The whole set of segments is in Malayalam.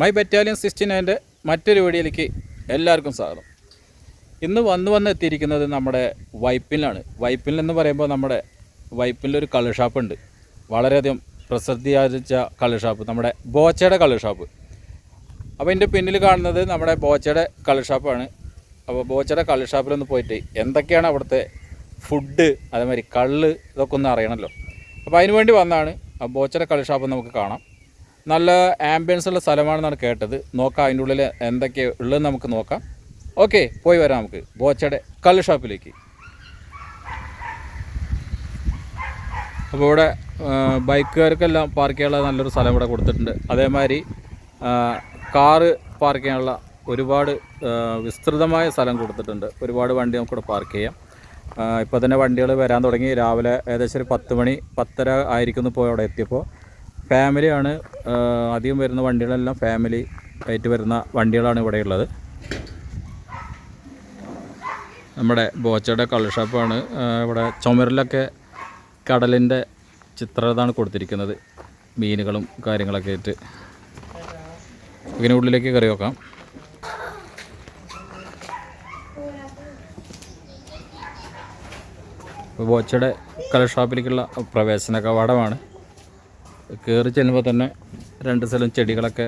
മൈ ബറ്റാലിയൻ സിക്സ്റ്റി നയന്റെ മറ്റൊരു വീഡിയോയിലേക്ക് എല്ലാവർക്കും സ്വാഗതം. ഇന്ന് വന്ന് വന്ന് എത്തിയിരിക്കുന്നത് നമ്മുടെ വൈപ്പിനിലാണ് വൈപ്പിൽ എന്ന് പറയുമ്പോൾ നമ്മുടെ വൈപ്പിലൊരു കളർ ഷാപ്പ് ഉണ്ട്. വളരെയധികം പ്രസിദ്ധിയാർജിച്ച കളർ ഷാപ്പ് നമ്മുടെ ബോച്ചയുടെ കളർ ഷാപ്പ് അപ്പോൾ എന്റെ പിന്നിൽ കാണുന്നത് നമ്മുടെ ബോച്ചയുടെ കളർ ഷാപ്പാണ് അപ്പോൾ ബോച്ചയുടെ കളർ ഷാപ്പിലൊന്ന് പോയിട്ട് എന്തൊക്കെയാണ് അവിടുത്തെ ഫുഡ് അതേമാതിരി കള്ള് ഇതൊക്കെ ഒന്ന് അറിയണമല്ലോ. അപ്പോൾ അതിനുവേണ്ടി വന്നാണ് ആ ബോച്ചയുടെ കളർ ഷാപ്പ് നമുക്ക് കാണാം. നല്ല ആംബിയൻസ് ഉള്ള സ്ഥലമാണെന്നാണ് കേട്ടത്. നോക്കാം അതിന്റെ ഉള്ളിൽ എന്തൊക്കെയാണ് ഉള്ളതെന്ന് നമുക്ക് നോക്കാം. ഓക്കെ പോയി വരാം നമുക്ക്. ബോച്ചയുടെ കള്ള് ഷോപ്പിലേക്ക്. അപ്പോൾ ഇവിടെ ബൈക്കുകാർക്കെല്ലാം പാർക്ക് ചെയ്യാനുള്ള നല്ലൊരു സ്ഥലം ഇവിടെ കൊടുത്തിട്ടുണ്ട്. അതേമാതിരി കാറ് പാർക്ക് ചെയ്യാനുള്ള ഒരുപാട് വിസ്തൃതമായ സ്ഥലം കൊടുത്തിട്ടുണ്ട്. ഒരുപാട് വണ്ടി നമുക്കിവിടെ പാർക്ക് ചെയ്യാം. ഇപ്പോൾ തന്നെ വണ്ടികൾ വരാൻ തുടങ്ങി. രാവിലെ ഏകദേശം ഒരു പത്ത് മണി പത്തര ആയിരിക്കുന്നു ഇപ്പോൾ അവിടെ എത്തിയപ്പോൾ ഫാമിലിയാണ് അധികം വരുന്ന വണ്ടികളെല്ലാം ഫാമിലി ആയിട്ട് വരുന്ന വണ്ടികളാണ് ഇവിടെ ഉള്ളത്. നമ്മുടെ ബോച്ചയുടെ കളർ ഷാപ്പാണ് ഇവിടെ ചുമരിലൊക്കെ കടലിന്റെ ചിത്രതാണ് കൊടുത്തിരിക്കുന്നത്. മീനുകളും കാര്യങ്ങളൊക്കെ ആയിട്ട്. ഇതിനുള്ളിലേക്ക് കയറി ഇപ്പോൾ ബോച്ചയുടെ കളർ ഷാപ്പിലേക്കുള്ള പ്രവേശന കവാടമാണ്. കയറി ചെല്ലുമ്പോൾ തന്നെ രണ്ട് സ്ഥലം ചെടികളൊക്കെ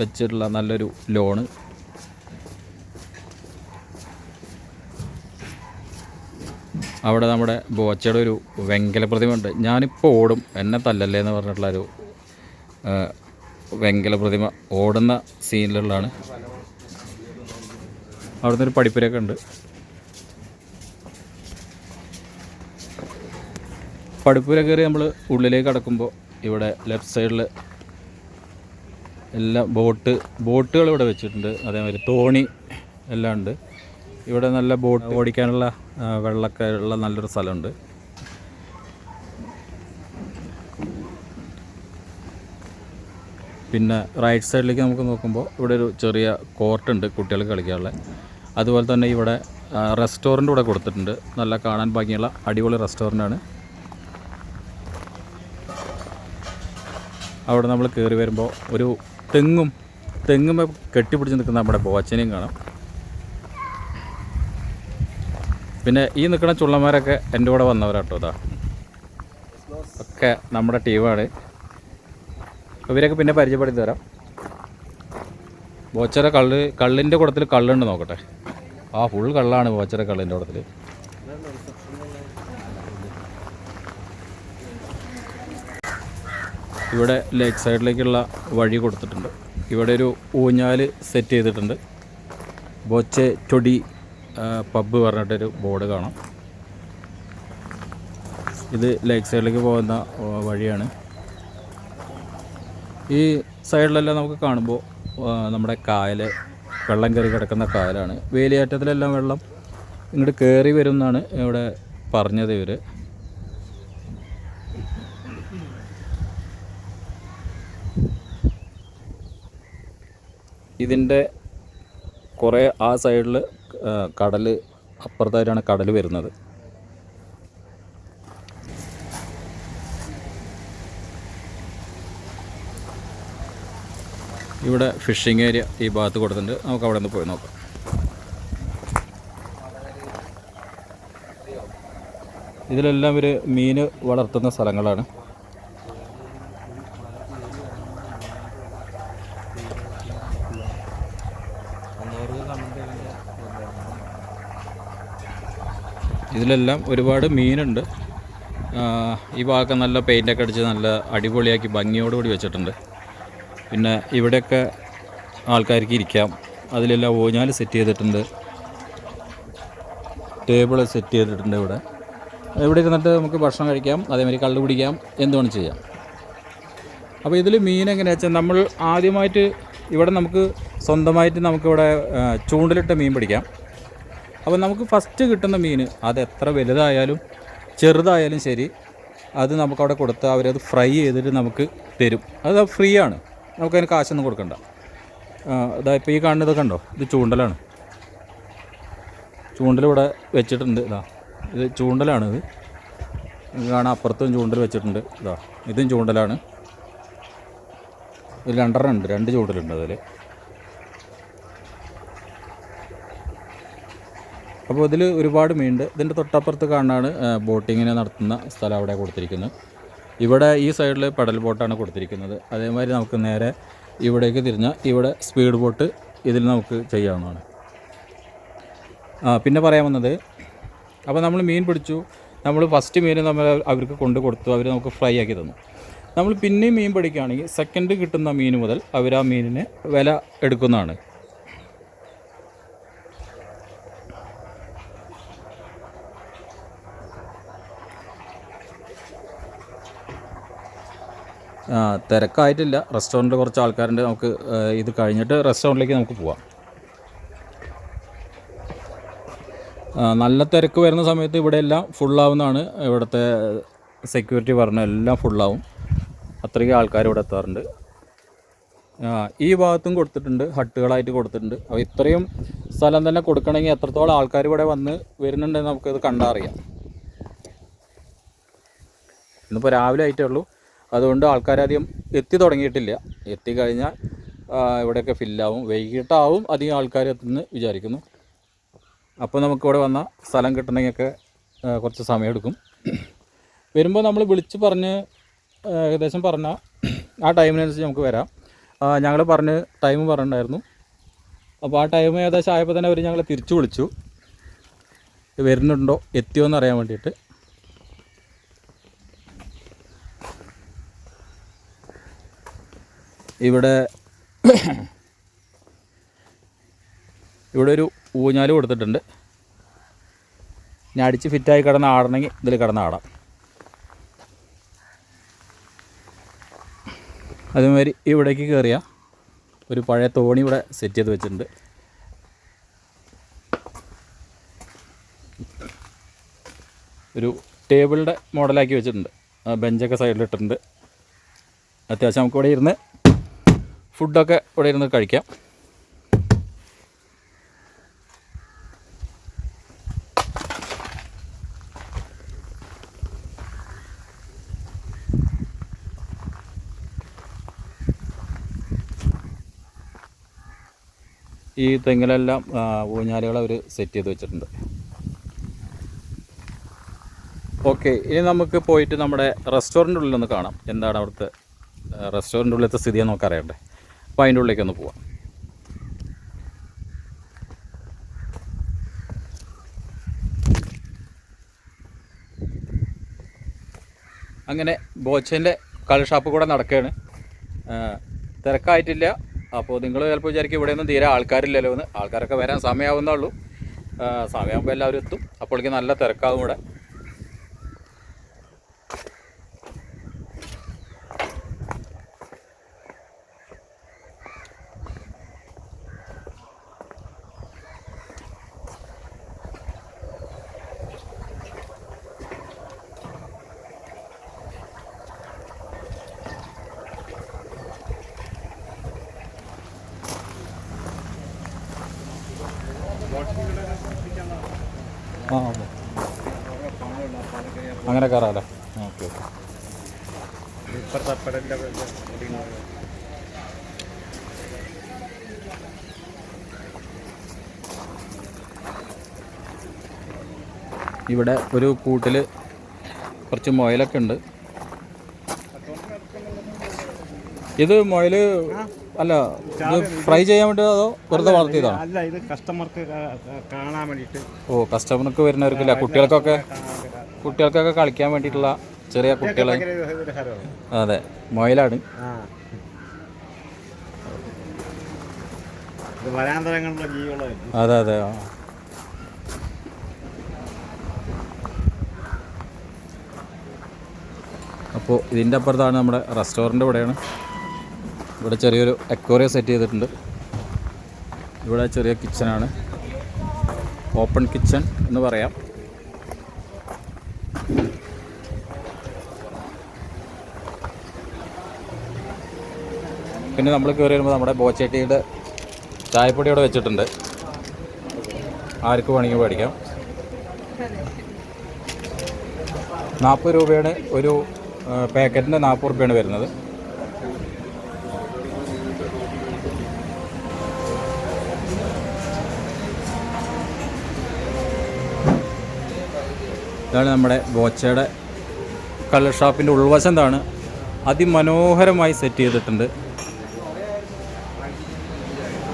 വെച്ചിട്ടുള്ള നല്ലൊരു ലോണ്. അവിടെ നമ്മുടെ ബോച്ചയുടെ ഒരു വെങ്കല പ്രതിമയുണ്ട്. ഞാനിപ്പോൾ ഓടും. എന്നെ തല്ലല്ലേ എന്ന് പറഞ്ഞിട്ടുള്ളൊരു വെങ്കല പ്രതിമ ഓടുന്ന സീനിലുള്ളതാണ്. അവിടുന്ന് ഒരു പഠിപ്പരൊക്കെ ഉണ്ട്. പഠിപ്പുര കയറി നമ്മൾ ഉള്ളിലേക്ക് കടക്കുമ്പോൾ ഇവിടെ ലെഫ്റ്റ് സൈഡിൽ എല്ലാം ബോട്ട് ബോട്ടുകൾ ഇവിടെ വെച്ചിട്ടുണ്ട്. അതേമാതിരി തോണി എല്ലാം ഉണ്ട്. ഇവിടെ നല്ല ബോട്ട് ഓടിക്കാനുള്ള വെള്ളമൊക്കെ ഉള്ള നല്ലൊരു സ്ഥലമുണ്ട്. പിന്നെ റൈറ്റ് സൈഡിലേക്ക് നമുക്ക് നോക്കുമ്പോൾ ഇവിടെ ഒരു ചെറിയ കോർട്ടുണ്ട് കുട്ടികൾക്ക് കളിക്കാനുള്ള. അതുപോലെ തന്നെ ഇവിടെ റെസ്റ്റോറന്റ് ഇവിടെ കൊടുത്തിട്ടുണ്ട്. നല്ല കാണാൻ ഭംഗിയുള്ള അടിപൊളി റെസ്റ്റോറന്റാണ് അവിടെ നമ്മൾ കയറി വരുമ്പോൾ ഒരു തെങ്ങും തെങ്ങും കെട്ടിപ്പിടിച്ച് നിൽക്കുന്ന നമ്മുടെ ബോച്ചനെയും കാണാം. പിന്നെ ഈ നിൽക്കുന്ന ചുള്ളന്മാരൊക്കെ എന്റെ കൂടെ വന്നവരാട്ടോ ഇതാ ഒക്കെ നമ്മുടെ ടീമാണ്. ഇവരൊക്കെ പിന്നെ പരിചയപ്പെടുത്തി തരാം. ബോച്ചര കള്ള് കള്ളിന്റെ കൂടത്തിൽ കള്ളുണ്ട് നോക്കട്ടെ. ആ ഫുൾ കള്ളാണ് ബോച്ചര കള്ളിന്റെ കൂട്ടത്തിൽ ഇവിടെ ലേക്ക് സൈഡിലേക്കുള്ള വഴി കൊടുത്തിട്ടുണ്ട്. ഇവിടെ ഒരു ഊഞ്ഞാൽ സെറ്റ് ചെയ്തിട്ടുണ്ട്. ബോച്ചെ ചൊടി പബ്ബ് പറഞ്ഞിട്ടൊരു ബോർഡ് കാണാം. ഇത് ലേക്ക് സൈഡിലേക്ക് പോകുന്ന വഴിയാണ്. ഈ സൈഡിലെല്ലാം നമുക്ക് കാണുമ്പോൾ നമ്മുടെ കായൽ വെള്ളം കയറി കിടക്കുന്ന കായലാണ്. വേലിയേറ്റത്തിലെല്ലാം വെള്ളം ഇങ്ങോട്ട് കയറി വരും എന്നാണ് ഇവിടെ പറഞ്ഞത് ഇവർ ഇതിന്റെ കുറേ ആ സൈഡിൽ കടൽ അപ്പുറത്തായിട്ടാണ് കടൽ വരുന്നത്. ഇവിടെ ഫിഷിംഗ് ഏരിയ ഈ ഭാഗത്ത് കൊടുത്തിട്ടുണ്ട്. നമുക്ക് അവിടെ നിന്ന് പോയി നോക്കാം. ഇതിലെല്ലാം ഇവർ മീൻ വളർത്തുന്ന സ്ഥലങ്ങളാണ്. ഇതിലെല്ലാം ഒരുപാട് മീനുണ്ട്. ഈ ഭാഗമൊക്കെ നല്ല പെയിന്റൊക്കെ അടിച്ച് നല്ല അടിപൊളിയാക്കി ഭംഗിയോടുകൂടി വെച്ചിട്ടുണ്ട്. പിന്നെ ഇവിടെയൊക്കെ ആൾക്കാർക്ക് ഇരിക്കാം. അതിലെല്ലാം ഊഞ്ഞാൽ സെറ്റ് ചെയ്തിട്ടുണ്ട്. ടേബിൾ സെറ്റ് ചെയ്തിട്ടുണ്ട് ഇവിടെ. ഇവിടെ ഇരുന്നിട്ട് നമുക്ക് ഭക്ഷണം കഴിക്കാം. അതേമാതിരി കള്ളു പിടിക്കാം എന്ത് വേണം ചെയ്യാം. അപ്പോൾ ഇതിൽ മീൻ എങ്ങനെയാ വെച്ചാൽ നമ്മൾ ആദ്യമായിട്ട് ഇവിടെ നമുക്ക് സ്വന്തമായിട്ട് നമുക്കിവിടെ ചൂണ്ടലിട്ട മീൻ പിടിക്കാം. അപ്പോൾ നമുക്ക് ഫസ്റ്റ് കിട്ടുന്ന മീൻ അത് എത്ര വലുതായാലും ചെറുതായാലും ശരി അത് നമുക്ക് അവിടെ കൊടുത്ത് അവരത് ഫ്രൈ ചെയ്തിട്ട് നമുക്ക് തരും. അത് ഫ്രീ ആണ്. നമുക്കതിന് കാശൊന്നും കൊടുക്കണ്ട. അതാ ഇപ്പോൾ ഈ കാണുന്നത് കണ്ടോ? ഇത് ചൂണ്ടലാണ്. ചൂണ്ടൽ ഇവിടെ വെച്ചിട്ടുണ്ട്. ഇതാ ഇത്. ചൂണ്ടലാണിത് കാണാം അപ്പുറത്തും ചൂണ്ടൽ വെച്ചിട്ടുണ്ട്. ഇതാ ഇതും ചൂണ്ടലാണ്. ഒരു രണ്ടെണ്ണം ഉണ്ട്. രണ്ട് ചൂണ്ടലുണ്ട് അതിൽ അപ്പോൾ ഇതിൽ ഒരുപാട് മീനുണ്ട്. ഇതിന്റെ തൊട്ടപ്പുറത്ത് കാണാണ് ബോട്ടിങ്ങിനെ നടത്തുന്ന സ്ഥലം അവിടെ കൊടുത്തിരിക്കുന്നത്. ഇവിടെ ഈ സൈഡിൽ പെഡൽ ബോട്ടാണ് കൊടുത്തിരിക്കുന്നത്. അതേമാതിരി നമുക്ക് നേരെ ഇവിടേക്ക് തിരിഞ്ഞാൽ ഇവിടെ സ്പീഡ് ബോട്ട് ഇതിൽ നമുക്ക് ചെയ്യാവുന്നതാണ്. ആ പിന്നെ പറയാൻ വന്നത് അപ്പോൾ നമ്മൾ മീൻ പിടിച്ചു. നമ്മൾ ഫസ്റ്റ് മീൻ നമ്മൾ അവർക്ക് കൊണ്ട് കൊടുത്തു. അവർ നമുക്ക് ഫ്രൈ ആക്കി തന്നു. നമ്മൾ പിന്നെയും മീൻ പിടിക്കുകയാണെങ്കിൽ സെക്കൻഡ് കിട്ടുന്ന മീൻ മുതൽ അവർ ആ മീനിന് വില എടുക്കുന്നതാണ്. തിരക്കായിട്ടില്ല. റെസ്റ്റോറന്റിൽ കുറച്ച് ആൾക്കാരുണ്ട്. നമുക്ക് ഇത് കഴിഞ്ഞിട്ട് റെസ്റ്റോറന്റിലേക്ക് നമുക്ക് പോവാം. നല്ല തിരക്ക് വരുന്ന സമയത്ത് ഇവിടെ എല്ലാം ഫുള്ളാവുന്നതാണ്. ഇവിടുത്തെ സെക്യൂരിറ്റി പറഞ്ഞ എല്ലാം ഫുള്ളാവും. അത്രയ്ക്ക് ആൾക്കാർ ഇവിടെ എത്താറുണ്ട്. ഈ ഭാഗത്തും കൊടുത്തിട്ടുണ്ട്. ഹട്ടുകളായിട്ട് കൊടുത്തിട്ടുണ്ട്. അപ്പോൾ ഇത്രയും സ്ഥലം തന്നെ കൊടുക്കണമെങ്കിൽ എത്രത്തോളം ആൾക്കാർ ഇവിടെ വന്ന് വരുന്നുണ്ടെന്ന് നമുക്കത് കണ്ടറിയാം. ഇന്നിപ്പോൾ രാവിലെ ആയിട്ടേ ഉള്ളൂ. അതുകൊണ്ട് ആൾക്കാരധികം എത്തി തുടങ്ങിയിട്ടില്ല. എത്തിക്കഴിഞ്ഞാൽ ഇവിടെയൊക്കെ ഫില്ലാവും വൈകിട്ടാവും അധികം ആൾക്കാർ എത്തുമെന്ന് വിചാരിക്കുന്നു. അപ്പോൾ നമുക്കിവിടെ വന്ന സ്ഥലം കിട്ടണമെങ്കിലൊക്കെ കുറച്ച് സമയമെടുക്കും. വരുമ്പോൾ നമ്മൾ വിളിച്ച് പറഞ്ഞ് ഏകദേശം പറഞ്ഞാൽ ആ ടൈമിനനുസരിച്ച് നമുക്ക് വരാം. ഞങ്ങൾ പറഞ്ഞ് ടൈം പറഞ്ഞിട്ടുണ്ടായിരുന്നു. അപ്പോൾ ആ ടൈം ഏകദേശം ആയപ്പോൾ തന്നെ അവർ ഞങ്ങളെ തിരിച്ചു വിളിച്ചു. വരുന്നുണ്ടോ എത്തിയോ എന്ന് അറിയാൻ വേണ്ടിയിട്ട്. ഇവിടെ ഇവിടെ ഒരു ഊഞ്ഞാൽ കൊടുത്തിട്ടുണ്ട്. ഞാൻ അടിച്ച് ഫിറ്റായി കിടന്ന് ആടണമെങ്കിൽ ഇതിൽ കിടന്ന് ആടാം. അതേമാതിരി ഇവിടേക്ക് കയറിയ ഒരു പഴയ തോണി ഇവിടെ സെറ്റ് ചെയ്ത് വെച്ചിട്ടുണ്ട്. ഒരു ടേബിളിന്റെ മോഡലാക്കി വെച്ചിട്ടുണ്ട്. ബെഞ്ചൊക്കെ സൈഡിൽ ഇട്ടിട്ടുണ്ട്. അത്യാവശ്യം നമുക്കിവിടെ ഇരുന്ന് ഫുഡൊക്കെ ഇവിടെ ഇരുന്ന് കഴിക്കാം. ഈ തെങ്ങിലെല്ലാം ഊഞ്ഞാലുകൾ അവർ സെറ്റ് ചെയ്ത് വെച്ചിട്ടുണ്ട്. ഓക്കെ ഇനി നമുക്ക് പോയിട്ട് നമ്മുടെ റെസ്റ്റോറന്റ് ഉള്ളിലൊന്ന് കാണാം. എന്താണ് അവിടുത്തെ റെസ്റ്റോറന്റുള്ളിലത്തെ സ്ഥിതി നമുക്ക് അറിയണ്ടേ? അപ്പോൾ അതിന്റെ ഉള്ളിലേക്ക് ഒന്ന് പോവാം. അങ്ങനെ ബോച്ചന്റെ കളി ഷാപ്പ് കൂടെ നടക്കുകയാണ്. തിരക്കായിട്ടില്ല. അപ്പോൾ നിങ്ങൾ ചിലപ്പോൾ വിചാരിക്കും ഇവിടെ ഒന്നും തീരെ ആൾക്കാരില്ലല്ലോ എന്ന്. ആൾക്കാരൊക്കെ വരാൻ സമയമാവുന്നേ ഉള്ളൂ. സമയമാകുമ്പോൾ എല്ലാവരും എത്തും. അപ്പോഴേക്കും നല്ല തിരക്കാവും ഇവിടെ ആ അതെ അങ്ങനെ കയറാല്ലേ ഓക്കെ ഓക്കെ. ഇവിടെ ഒരു കൂട്ടിൽ കുറച്ച് മുയലൊക്കെ ഉണ്ട്. ഇത് മുയൽ അല്ല ഇത് ഫ്രൈ ചെയ്യാൻ വേണ്ടി അതോ വെറുതെ വളർത്തിയതാണ്? അല്ല ഇത് കസ്റ്റമർക്ക് കാണാൻ വേണ്ടിയിട്ട്. ഓ കസ്റ്റമർക്ക് വരുന്നവർക്കില്ല കുട്ടികൾക്കൊക്കെ? കുട്ടികൾക്കൊക്കെ കളിക്കാൻ വേണ്ടിയിട്ടുള്ള ചെറിയ കുട്ടികളെ. അതെ മൊയിലാണ് അതെ അതെ. അപ്പോൾ ഇതിന്റെ അപ്പുറത്താണ് നമ്മുടെ റെസ്റ്റോറന്റ് ഇവിടെയാണ്. ഇവിടെ ചെറിയൊരു എക്വറിയ സെറ്റ് ചെയ്തിട്ടുണ്ട്. ഇവിടെ ചെറിയ കിച്ചനാണ്. ഓപ്പൺ കിച്ചൺ എന്ന് പറയാം. പിന്നെ നമ്മൾ കയറി വരുമ്പോൾ നമ്മുടെ ബോച്ചേട്ടിയുടെ ചായപ്പൊടി അവിടെ വെച്ചിട്ടുണ്ട്. ആർക്ക് വേണമെങ്കിൽ മേടിക്കാം. നാൽപ്പത് രൂപയുടെ ഒരു പാക്കറ്റിന്റെ നാൽപ്പത് രൂപയാണ് വരുന്നത്. ഇതാണ് നമ്മുടെ ബോച്ചയുടെ കളർ ഷാപ്പിന്റെ ഉൾവശം എന്താണ്? അതിമനോഹരമായി സെറ്റ് ചെയ്തിട്ടുണ്ട്.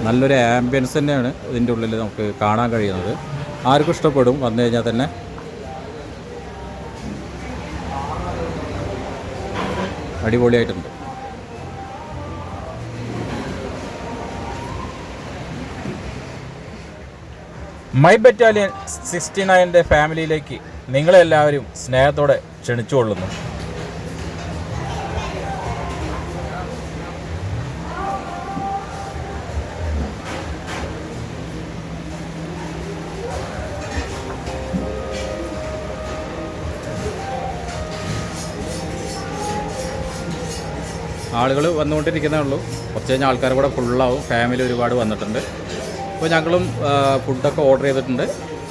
നല്ലൊരു ആംബിയൻസ് തന്നെയാണ് ഇതിന്റെ ഉള്ളിൽ നമുക്ക് കാണാൻ കഴിയുന്നത്. ആർക്കും ഇഷ്ടപ്പെടും വന്നു കഴിഞ്ഞാൽ തന്നെ. അടിപൊളിയായിട്ടുണ്ട്. മൈ ബറ്റാലിയൻ സിക്സ്റ്റി നയന്റെ ഫാമിലിയിലേക്ക് നിങ്ങളെല്ലാവരും സ്നേഹത്തോടെ ക്ഷണിച്ചുകൊള്ളുന്നു. ആളുകൾ വന്നുകൊണ്ടിരിക്കുന്നേ ഉള്ളൂ. കുറച്ച് കഴിഞ്ഞാൽ ആൾക്കാർ കൂടെ ഫുള്ളാവും ഫാമിലി ഒരുപാട് വന്നിട്ടുണ്ട്. അപ്പോൾ ഞങ്ങളും ഫുഡൊക്കെ ഓർഡർ ചെയ്തിട്ടുണ്ട്.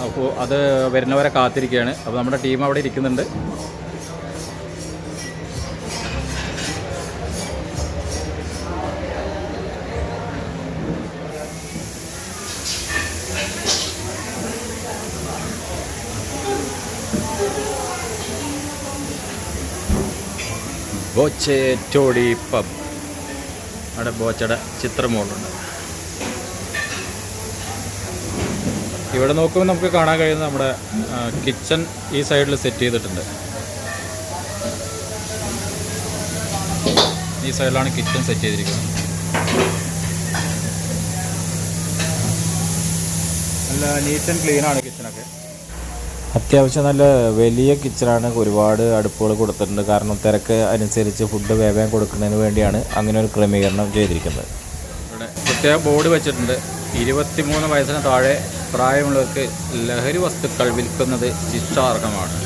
അപ്പോൾ അത് വരുന്നവരെ കാത്തിരിക്കുകയാണ്. അപ്പോൾ നമ്മുടെ ടീം അവിടെ ഇരിക്കുന്നുണ്ട്. Boche toddy pub. അവിടെ ബോച്ചയുടെ ചിത്രം മുകളിലുണ്ട് ഇവിടെ നോക്കുമ്പോൾ നമുക്ക് കാണാൻ കഴിയുന്നത് നമ്മുടെ കിച്ചൺ ഈ സൈഡിൽ സെറ്റ് ചെയ്തിട്ടുണ്ട്. ഈ സൈഡിലാണ് കിച്ചൺ സെറ്റ് ചെയ്തിരിക്കുന്നത്. നല്ല നീറ്റ് ആൻഡ് ക്ലീൻ ആണ് അത്യാവശ്യം നല്ല വലിയ കിച്ചണാണ്. ഒരുപാട് അടുപ്പുകൾ കൊടുത്തിട്ടുണ്ട്. കാരണം തിരക്ക് അനുസരിച്ച് ഫുഡ് വേഗം കൊടുക്കുന്നതിന് വേണ്ടിയാണ് അങ്ങനെ ഒരു ക്രമീകരണം ചെയ്തിരിക്കുന്നത്. ഇവിടെ പ്രത്യേക ബോർഡ് വെച്ചിട്ടുണ്ട്. ഇരുപത്തിമൂന്ന് വയസ്സിന് താഴെ പ്രായമുള്ളവർക്ക് ലഹരി വസ്തുക്കൾ വിൽക്കുന്നത് ശിക്ഷാർഹമാണ്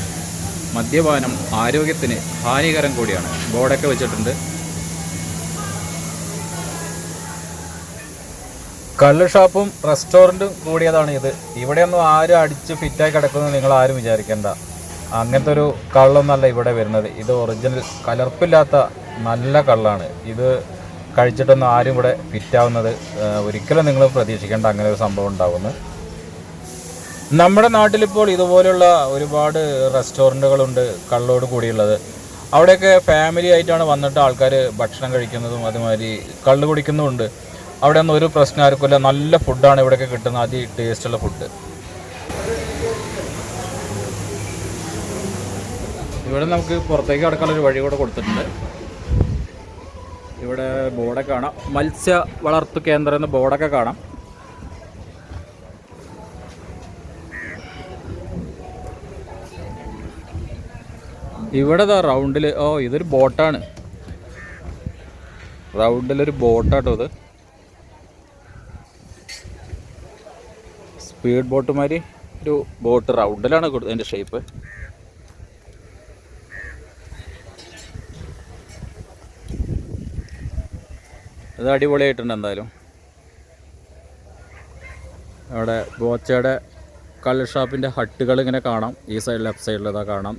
മദ്യപാനം ആരോഗ്യത്തിന് ഹാനികരം കൂടിയാണ്. ബോർഡൊക്കെ വെച്ചിട്ടുണ്ട്. കള്ള് ഷാപ്പും റെസ്റ്റോറന്റും കൂടിയതാണ് ഇത്. ഇവിടെയൊന്നും ആരും അടിച്ച് ഫിറ്റായി കിടക്കുന്നത് നിങ്ങൾ ആരും വിചാരിക്കേണ്ട. അങ്ങനത്തെ ഒരു കള്ളൊന്നല്ല ഇവിടെ വരുന്നത്. ഇത് ഒറിജിനൽ കലർപ്പില്ലാത്ത നല്ല കള്ളാണ്. ഇത് കഴിച്ചിട്ടൊന്നും ആരും ഇവിടെ ഫിറ്റാവുന്നത് ഒരിക്കലും നിങ്ങൾ പ്രതീക്ഷിക്കേണ്ട അങ്ങനെ ഒരു സംഭവം ഉണ്ടാവുന്നു നമ്മുടെ നാട്ടിലിപ്പോൾ ഇതുപോലുള്ള ഒരുപാട് റെസ്റ്റോറന്റുകളുണ്ട് കള്ളോട് കൂടിയുള്ളത്. അവിടെയൊക്കെ ഫാമിലി ആയിട്ടാണ് വന്നിട്ട് ആൾക്കാർ ഭക്ഷണം കഴിക്കുന്നതും അതുമാതിരി കള്ള് കുടിക്കുന്നുമുണ്ട് അവിടെ ഒന്നും ഒരു പ്രശ്നം ആർക്കുമില്ല. നല്ല ഫുഡാണ് ഇവിടെയൊക്കെ കിട്ടുന്നത്. അതി ടേസ്റ്റുള്ള ഫുഡ് ഇവിടെ നമുക്ക് പുറത്തേക്ക് കടക്കാനുള്ള ഒരു വഴി കൂടെ കൊടുത്തിട്ടുണ്ട്. ഇവിടെ ബോർഡൊക്കെ കാണാം. മത്സ്യ വളർത്തു കേന്ദ്രം എന്ന ബോർഡൊക്കെ കാണാം. ഇവിടെ റൗണ്ടിൽ ഓ ഇതൊരു ബോട്ടാണ് റൗണ്ടിലൊരു ബോട്ടാട്ടോ ഇത്. സ്പീഡ് ബോട്ട് മാതിരി ഒരു ബോട്ട് റൗണ്ടിലാണ് അതിന്റെ ഷേപ്പ് അത് അടിപൊളിയായിട്ടുണ്ട് എന്തായാലും. അവിടെ ബോച്ചയുടെ കള്ള് ഷാപ്പിന്റെ ഹട്ടുകൾ ഇങ്ങനെ കാണാം. ഈ സൈഡിൽ ലെഫ്റ്റ് സൈഡിൽ ഇതാ കാണാം.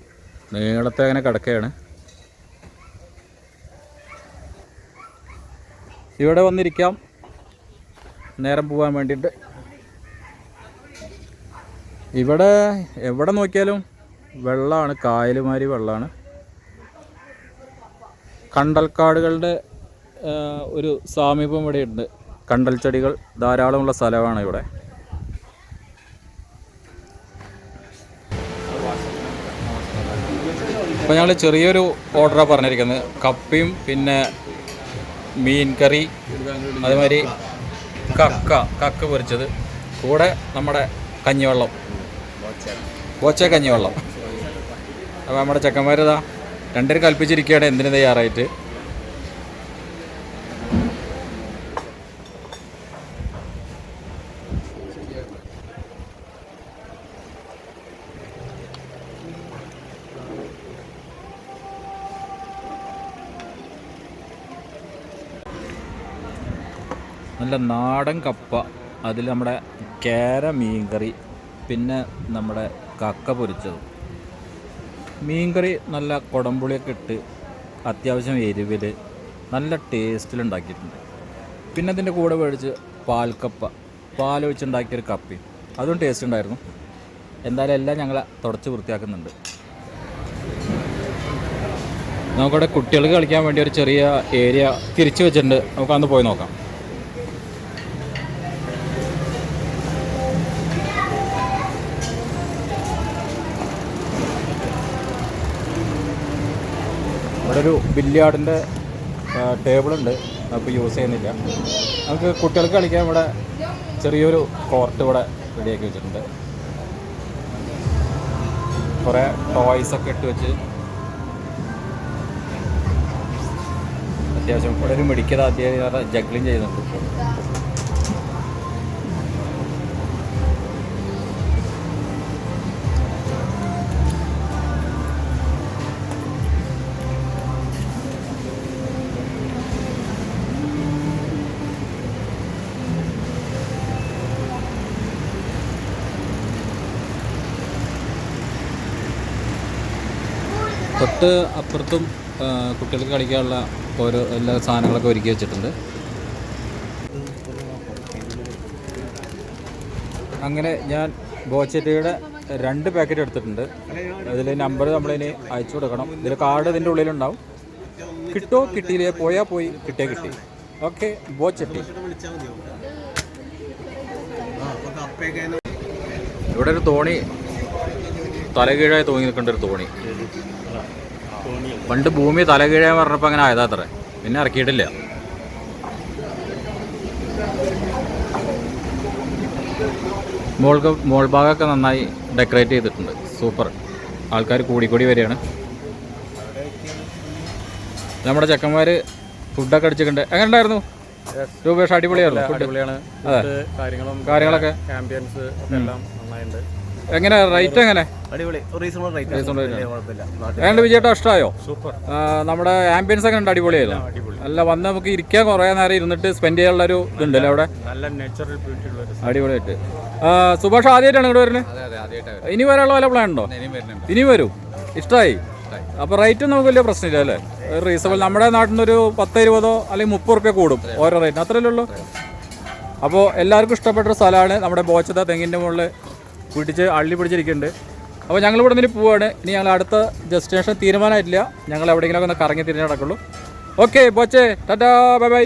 നീളത്തെ അങ്ങനെ കിടക്കുകയാണ് ഇവിടെ വന്നിരിക്കാം. നേരം പോകാൻ വേണ്ടിയിട്ട് ഇവിടെ എവിടെ നോക്കിയാലും വെള്ളമാണ് കായലുമാരി വെള്ളമാണ് കണ്ടൽക്കാടുകളുടെ ഒരു സാമീപ്യം ഇവിടെയുണ്ട് കണ്ടൽ ചെടികൾ ധാരാളമുള്ള സ്ഥലമാണ് ഇവിടെ. അപ്പോൾ ഞങ്ങൾ ചെറിയൊരു ഓർഡറാണ് പറഞ്ഞിരിക്കുന്നത്. കപ്പയും പിന്നെ മീൻ കറി അതുമാതിരി കക്ക കക്ക പൊരിച്ചത്. കൂടെ നമ്മുടെ കഞ്ഞിവെള്ളം. കോച്ച കഞ്ഞിവെള്ളം അപ്പോൾ നമ്മുടെ ചെക്കന്മാരതാ രണ്ടര കൽപ്പിച്ചിരിക്കുകയാണ് എന്തിനു തയ്യാറായിട്ട്. നല്ല നാടൻ കപ്പ. അതിൽ നമ്മുടെ കേര മീൻകറി പിന്നെ നമ്മുടെ കക്ക പൊരിച്ചത്. മീൻകറി നല്ല കുടംപുളിയൊക്കെ ഇട്ട് അത്യാവശ്യം എരിവിൽ നല്ല ടേസ്റ്റിൽ ഉണ്ടാക്കിയിട്ടുണ്ട് പിന്നെ അതിന്റെ കൂടെ മേടിച്ച് പാൽക്കപ്പ. പാലൊഴിച്ചുണ്ടാക്കിയൊരു കപ്പി. അതും ടേസ്റ്റ് ഉണ്ടായിരുന്നു എന്തായാലും എല്ലാം ഞങ്ങൾ തുടച്ച് വൃത്തിയാക്കുന്നുണ്ട്. നമുക്കവിടെ കുട്ടികൾക്ക് കളിക്കാൻ വേണ്ടി ഒരു ചെറിയ ഏരിയ തിരിച്ചു വെച്ചിട്ടുണ്ട്. നമുക്ക് അന്ന് പോയി നോക്കാം. ഒരു ബില്യാർഡിന്റെ ടേബിളുണ്ട്. അപ്പോൾ യൂസ് ചെയ്യുന്നില്ല. നമുക്ക് കുട്ടികൾക്ക് കളിക്കാൻ ഇവിടെ ചെറിയൊരു കോർട്ട് ഇവിടെ റെഡിയാക്കി വെച്ചിട്ടുണ്ട്. കുറേ ടോയ്സൊക്കെ ഇട്ട് വെച്ച്. അത്യാവശ്യം ഇവിടെ ഒരു മെഡിക്കൽ അധ്യാപകർ ജഗ്ലിങ് ചെയ്യുന്നുണ്ട് തൊട്ട് അപ്പുറത്തും കുട്ടികൾക്ക് കളിക്കാനുള്ള ഓരോ എല്ലാ സാധനങ്ങളൊക്കെ ഒരുക്കി വെച്ചിട്ടുണ്ട്. അങ്ങനെ ഞാൻ ബോച്ചറ്റയുടെ രണ്ട് പാക്കറ്റ് എടുത്തിട്ടുണ്ട്. അതിൽ നമ്പർ നമ്മളിനി അയച്ചു കൊടുക്കണം. ഇതിൽ കാർഡ് ഇതിന്റെ ഉള്ളിലുണ്ടാവും. കിട്ടോ കിട്ടിയില്ലേ? പോയാൽ പോയി കിട്ടിയാൽ കിട്ടി. ഓക്കെ ബോച്ചറ്റി ഇവിടെ ഒരു തോണി തലകീഴായി തൂങ്ങി നിൽക്കേണ്ട ഒരു തോണി. പണ്ട് ഭൂമി തലകീഴാൻ പറഞ്ഞപ്പോൾ അങ്ങനെ ആയതാ അത്ര പിന്നെ ഇറക്കിയിട്ടില്ല. മോൾക്ക് മോൾ ഭാഗമൊക്കെ നന്നായി ഡെക്കറേറ്റ് ചെയ്തിട്ടുണ്ട്. സൂപ്പർ. ആൾക്കാർ കൂടിക്കൂടി വരികയാണ്. നമ്മുടെ ചെക്കന്മാർ ഫുഡൊക്കെ അടിച്ചിട്ടുണ്ട്. എങ്ങനെ ഉണ്ടായിരുന്നു? രൂപേഷ് അടിപൊളിയാണല്ലോ ഫുഡ്? അടിപൊളിയാണ്. അതെ. കാര്യങ്ങളും കാര്യങ്ങളൊക്കെ? ആംബിയൻസ് എല്ലാം നന്നായിട്ടുണ്ട് എങ്ങനെ? റേറ്റ് എങ്ങനെ? അടിപൊളി. റീസണബിൾ റേറ്റ് Reasonable rate കുഴപ്പമില്ല. ഏതാണ്ട് വിജയേട്ടാ ഇഷ്ടമായോ സൂപ്പർ. നമ്മുടെ ആംബിയൻസ് ഒക്കെ ഉണ്ട് അടിപൊളിയായിരുന്നു. അല്ല വന്ന് നമുക്ക് ഇരിക്കാൻ കുറേ നേരം ഇരുന്നിട്ട് സ്പെൻഡ് ചെയ്യാനുള്ള ഒരു ഇതുണ്ടല്ലേ അവിടെ? നല്ല നേച്ചറൽ ബ്യൂട്ടി ഉള്ള ഒരു അടിപൊളിയായിട്ട്. സുഭാഷ് ആദ്യമായിട്ടാണ് ഇവിടെ വരുന്നത്? ഇനി വരാനുള്ള വല്ല പ്ലാൻ ഉണ്ടോ? ഇനി വരും. ഇഷ്ടമായി അപ്പോൾ റേറ്റ് നമുക്ക് വലിയ പ്രശ്നമില്ല അല്ലേ? റീസണബിൾ നമ്മുടെ നാട്ടിൽ നിന്ന് ഒരു പത്ത് ഇരുപതോ അല്ലെങ്കിൽ മുപ്പത് റുപ്യ കൂടും ഓരോ റേറ്റിന് അത്രയല്ലേ ഉള്ളൂ? അപ്പോൾ എല്ലാവർക്കും ഇഷ്ടപ്പെട്ട ഒരു സ്ഥലമാണ് നമ്മുടെ ബോച്ചത തെങ്ങിന്റെ മുകളിൽ പിടിച്ച് അള്ളി പിടിച്ചിരിക്കുന്നുണ്ട്. അപ്പോൾ ഞങ്ങൾ ഇവിടെ നിന്ന് പോവാണ്. ഇനി ഞങ്ങൾ അടുത്ത ഡെസ്റ്റിനേഷൻ തീരുമാനമായിട്ടില്ല. ഞങ്ങൾ എവിടെയെങ്കിലുമൊക്കെ ഒന്ന് കറങ്ങി തിരിഞ്ഞ് നടക്കുള്ളൂ. Okay Boche tata bye bye.